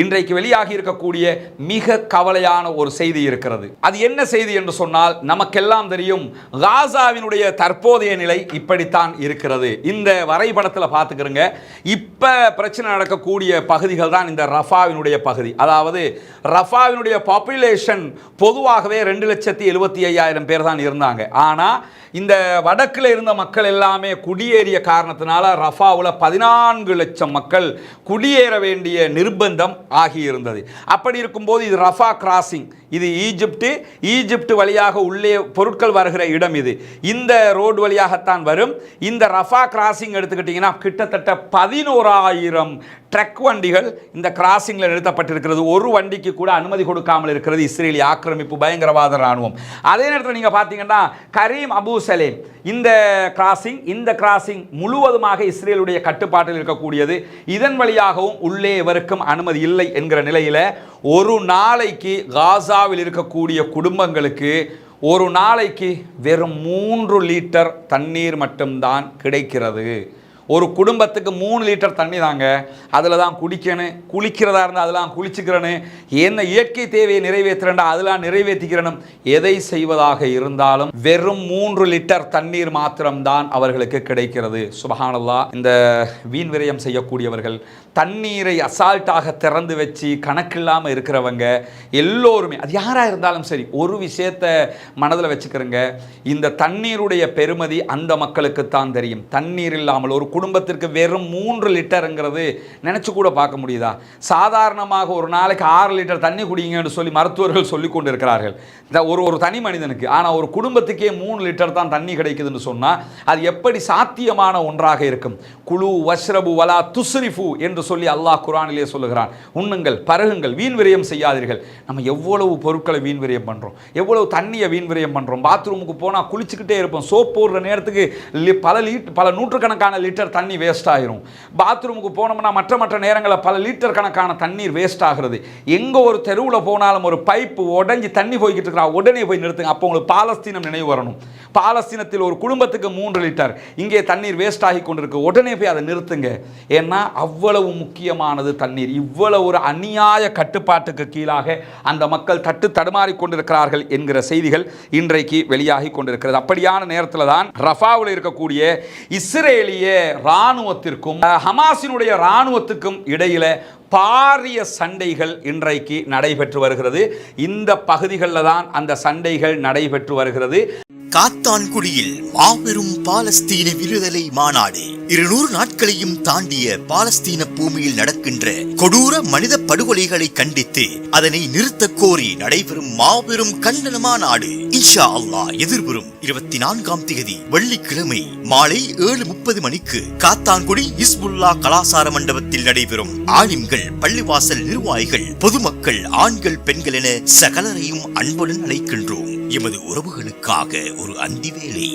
இன்றைக்கு வெளியாகி இருக்கக்கூடிய மிக கவலையான ஒரு செய்தி இருக்கிறது. அது என்ன செய்தி என்று சொன்னால் நமக்கெல்லாம் தெரியும் காசாவினுடைய தற்போதைய நிலை இப்படித்தான் இருக்கிறது. இந்த வரைபடத்தில் பார்த்துக்கிறோங்க இப்போ பிரச்சனை நடக்கக்கூடிய பகுதிகள் தான் இந்த ரஃபாவினுடைய பகுதி. அதாவது ரஃபாவினுடைய பாப்புலேஷன் பொதுவாகவே ரெண்டு லட்சத்தி எழுபத்தி ஐயாயிரம் பேர் தான் இருந்தாங்க. ஆனால் இந்த வடக்கில் இருந்த மக்கள் எல்லாமே குடியேறிய காரணத்தினால ரஃபாவில் பதினான்கு லட்சம் மக்கள் குடியேற வேண்டிய நிர்பந்தம் ஆகியிருந்தது. அப்படி இருக்கும்போது இது ரஃபா கிராசிங். இது ஈஜிப்டு ஈஜிப்ட் வழியாக உள்ளே பொருட்கள் வருகிற இடம் இது. இந்த ரோடு வழியாகத்தான் வரும். இந்த ரஃபா கிராசிங் எடுத்துக்கிட்டிங்கன்னா கிட்டத்தட்ட பதினோராயிரம் ட்ரக் வண்டிகள் இந்த கிராசிங்கில் நிறுத்தப்பட்டிருக்கிறது. ஒரு வண்டிக்கு கூட அனுமதி கொடுக்காமல் இருக்கிறது இஸ்ரேலி ஆக்கிரமிப்பு பயங்கரவாத ராணுவம் அதே நேரத்தில் நீங்கள் பார்த்தீங்கன்னா கரீம் அபு சலேம். இந்த கிராசிங் இந்த கிராசிங் முழுவதுமாக இஸ்ரேலுடைய கட்டுப்பாட்டில் இருக்கக்கூடியது. இதன் வழியாகவும் உள்ளே எவருக்கும் அனுமதி இல்லை என்கிற நிலையில் ஒரு நாளைக்கு காசாவில் இருக்கக்கூடிய குடும்பங்களுக்கு ஒரு நாளைக்கு வெறும் மூன்று லிட்டர் தண்ணீர் மட்டும்தான் கிடைக்கிறது. ஒரு குடும்பத்துக்கு மூணு லிட்டர் தண்ணி தாங்க. அதில் தான் குடிக்கணும். குளிக்கிறதா இருந்தால் அதெல்லாம் குளிச்சுக்கிறேன்னு என்ன இயற்கை தேவையை நிறைவேற்றுறேன்டா அதெல்லாம் நிறைவேற்றிக்கிறனும் எதை செய்வதாக இருந்தாலும் வெறும் மூன்று லிட்டர் தண்ணீர் மாத்திரம்தான் அவர்களுக்கு கிடைக்கிறது. சுபகானல்லா இந்த வீண் விரயம் செய்யக்கூடியவர்கள் தண்ணீரை அசால்ட்டாக திறந்து வச்சு கணக்கில்லாமல் இருக்கிறவங்க எல்லோருமே அது யாராக இருந்தாலும் சரி ஒரு விஷயத்தை மனதில் வச்சுக்கிறோங்க. இந்த தண்ணீருடைய பெருமதி அந்த மக்களுக்குத்தான் தெரியும். தண்ணீர் இல்லாமல் ஒரு குடும்பத்திற்கு வெறும் மூன்று லிட்டருங்கிறது நினச்சி கூட பார்க்க முடியுதா? சாதாரணமாக ஒரு நாளைக்கு ஆறு லிட்டர் தண்ணி குடிங்கன்னு சொல்லி மருத்துவர்கள் சொல்லி கொண்டு இருக்கிறார்கள் இந்த ஒரு ஒரு தனி மனிதனுக்கு ஆனால் ஒரு குடும்பத்துக்கே மூணு லிட்டர் தான் தண்ணி கிடைக்குதுன்னு சொன்னால் அது எப்படி சாத்தியமான ஒன்றாக இருக்கும்? குழு வஷ்ரபு வலா துஸ்ரிஃபு என்று சொல்லி அல்லாஹ் குரானிலே சொல்லுகிறான். உண்ணுங்கள் பருகுங்கள் வீண் விரயம் செய்யாதீர்கள். நம்ம எவ்வளவு பொருட்களை வீண் விரயம் பண்ணுறோம் எவ்வளவு தண்ணியை வீண் விரயம் பண்ணுறோம் பாத்ரூமுக்கு போனால் குளிச்சுக்கிட்டே இருப்போம். சோப் போடுற நேரத்துக்கு லி- பல லீட் பல நூற்றுக்கணக்கான லிட்டர் தண்ணி வேஸ்ட் ஆயிரும். பாத்ரூமுக்கு போனோம்னா மற்ற மற்ற நேரங்களில் பல லிட்டர் கணக்கான தண்ணீர் வேஸ்ட் ஆகிறது. எங்கே ஒரு தெருவில் போனாலும் ஒரு பைப்பு உடஞ்சி தண்ணி போய்கிட்டு இருக்கிறா உடனே போய் நிறுத்துங்க. அப்போ உங்களுக்கு பாலஸ்தீனம் நினைவு வரணும். பாலஸ்தீனத்தில் ஒரு குடும்பத்துக்கு மூன்று லிட்டர். இங்கே தண்ணீர் வேஸ்ட் ஆகி கொண்டிருக்கு. உடனே போய் அதை நிறுத்துங்க. ஏன்னா அவ்வளவு முக்கியமானது தண்ணீர். இவ்வளவு ஒரு அநியாய கட்டுப்பாட்டுக்கு கீழாக அந்த மக்கள் தட்டு தடுமாறி கொண்டிருக்கிறார்கள் என்கிற செய்திகள் இன்றைக்கு வெளியாகி கொண்டிருக்கிறது. அப்படியான நேரத்தில் தான் ரஃபாவில் இருக்கக்கூடிய இஸ்ரேலிய இராணுவத்திற்கும் ஹமாஸினுடைய இராணுவத்துக்கும் இடையில பாரிய சண்டைகள் இன்றைக்கு நடைபெற்று வருகிறது. இந்த பகுதிகளில் தான் அந்த சண்டைகள் நடைபெற்று வருகிறது. காத்தான்குடியில் மாபெரும் பாலஸ்தீன விடுதலை மாநாடு. இருநூறு நாட்களையும் தாண்டிய பாலஸ்தீன பூமியில் நடக்கின்ற கொடூர மனித படுகொலைகளை கண்டித்து அதனை நிறுத்த கோரி நடைபெறும் மாபெரும் கண்டன மாநாடு இன்ஷா அல்லாஹ் எதிர்வரும் இருபத்தி நான்காம் தேதி வெள்ளிக்கிழமை மாலை ஏழு முப்பது மணிக்கு காத்தான்குடி இஸ்புல்லா கலாசார மண்டபத்தில் நடைபெறும் ஆலிம்கள் பள்ளிவாசல் நிர்வாகிகள் பொதுமக்கள் ஆண்கள் பெண்கள் என சகலரையும் அன்புடன் அழைக்கின்றோம். எமது உறவுகளுக்காக ஒரு அந்தி வேலை